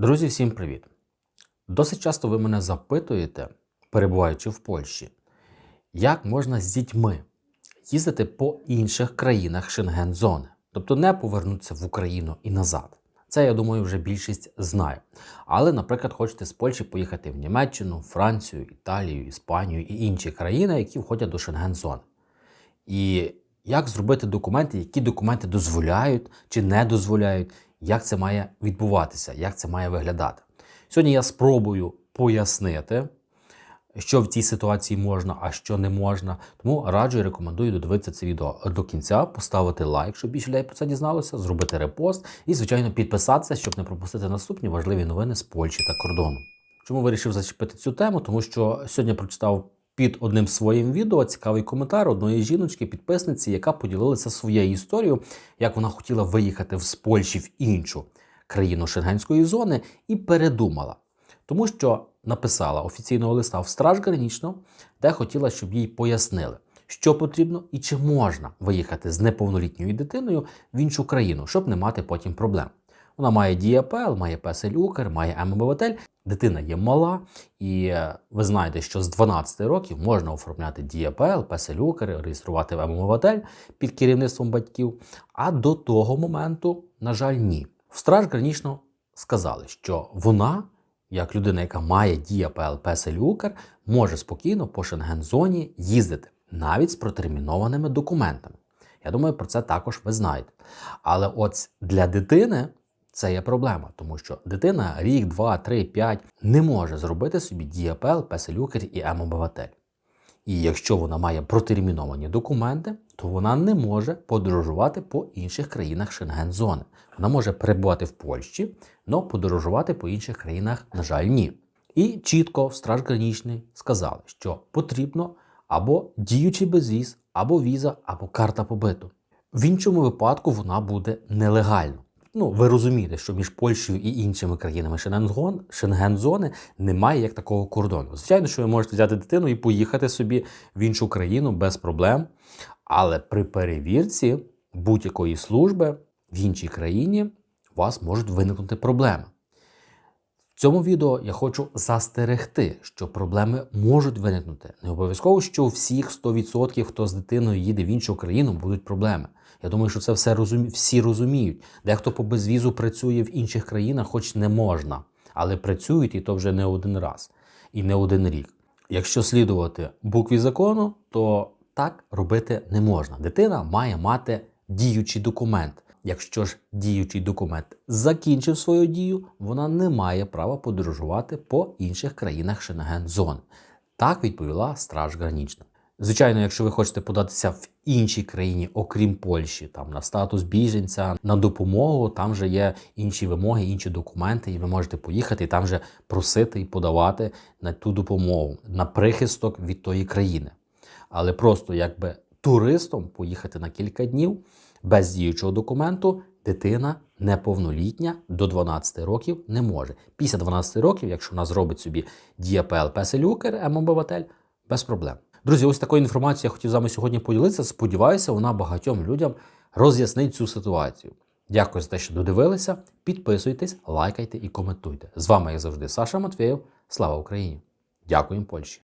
Друзі, всім привіт! Досить часто ви мене запитуєте, перебуваючи в Польщі, як можна з дітьми їздити по інших країнах Шенген-зони, тобто не повернутися в Україну і назад. Це, я думаю, вже більшість знає. Але, наприклад, хочете з Польщі поїхати в Німеччину, Францію, Італію, Іспанію і інші країни, які входять до Шенген-зони. І як зробити документи, які документи дозволяють чи не дозволяють, як це має відбуватися, як це має виглядати. Сьогодні я спробую пояснити, що в цій ситуації можна, а що не можна. Тому раджу і рекомендую додивитися це відео до кінця, поставити лайк, щоб більше людей про це дізналося, зробити репост і, звичайно, підписатися, щоб не пропустити наступні важливі новини з Польщі та кордону. Чому вирішив зачепити цю тему? Тому що сьогодні прочитав під одним своїм відео цікавий коментар одної жіночки, підписниці, яка поділилася своєю історією, як вона хотіла виїхати з Польщі в іншу країну Шенгенської зони і передумала, тому що написала офіційного листа в Страж Гранічну, де хотіла, щоб їй пояснили, що потрібно і чи можна виїхати з неповнолітньою дитиною в іншу країну, щоб не мати потім проблем. Вона має діапел, має песель Укр, має ММВТЛ. Дитина є мала, і ви знаєте, що з 12 років можна оформляти діапел, песель Укр, реєструвати в ММВТЛ під керівництвом батьків. А до того моменту, на жаль, ні. В Страж Гранічно сказали, що вона, як людина, яка має діапел, песель Укр, може спокійно по Шенген-зоні їздити, навіть з протермінованими документами. Я думаю, про це також ви знаєте. Але от для дитини це є проблема, тому що дитина рік, два, три, п'ять не може зробити собі діапел, песелюкер і МОБВТ. І якщо вона має протерміновані документи, то вона не може подорожувати по інших країнах Шенген-зони. Вона може перебувати в Польщі, але подорожувати по інших країнах, на жаль, ні. І чітко Страж Гранічний сказали, що потрібно або діючий безвіз, або віза, або карта побиту. В іншому випадку вона буде нелегально. Ну, ви розумієте, що між Польщею і іншими країнами Шенгензон- Шенген-зони немає як такого кордону. Звичайно, що ви можете взяти дитину і поїхати собі в іншу країну без проблем. Але при перевірці будь-якої служби в іншій країні у вас можуть виникнути проблеми. Цьому відео я хочу застерегти, що проблеми можуть виникнути. Не обов'язково, що у всіх 100%, хто з дитиною їде в іншу країну, будуть проблеми. Я думаю, що це все розумі... всі розуміють. Дехто по безвізу працює в інших країнах, хоч не можна, але працюють і то вже не один раз і не один рік. Якщо слідувати букві закону, то так робити не можна. Дитина має мати діючий документ. Якщо ж діючий документ закінчив свою дію, вона не має права подорожувати по інших країнах Шенген-зони. Так відповіла Страж Гранічна. Звичайно, якщо ви хочете податися в іншій країні, окрім Польщі, там на статус біженця, на допомогу, там вже є інші вимоги, інші документи, і ви можете поїхати і там вже просити і подавати на ту допомогу, на прихисток від тої країни. Але просто якби туристом поїхати на кілька днів без діючого документу дитина неповнолітня до 12 років не може. Після 12 років, якщо вона зробить собі дія діапел песелюкер, МОБВТЛ, без проблем. Друзі, ось такою інформацією я хотів з вами сьогодні поділитися. Сподіваюся, вона багатьом людям роз'яснить цю ситуацію. Дякую за те, що додивилися. Підписуйтесь, лайкайте і коментуйте. З вами, як завжди, Саша Матвєєв. Слава Україні! Дякуємо Польщі!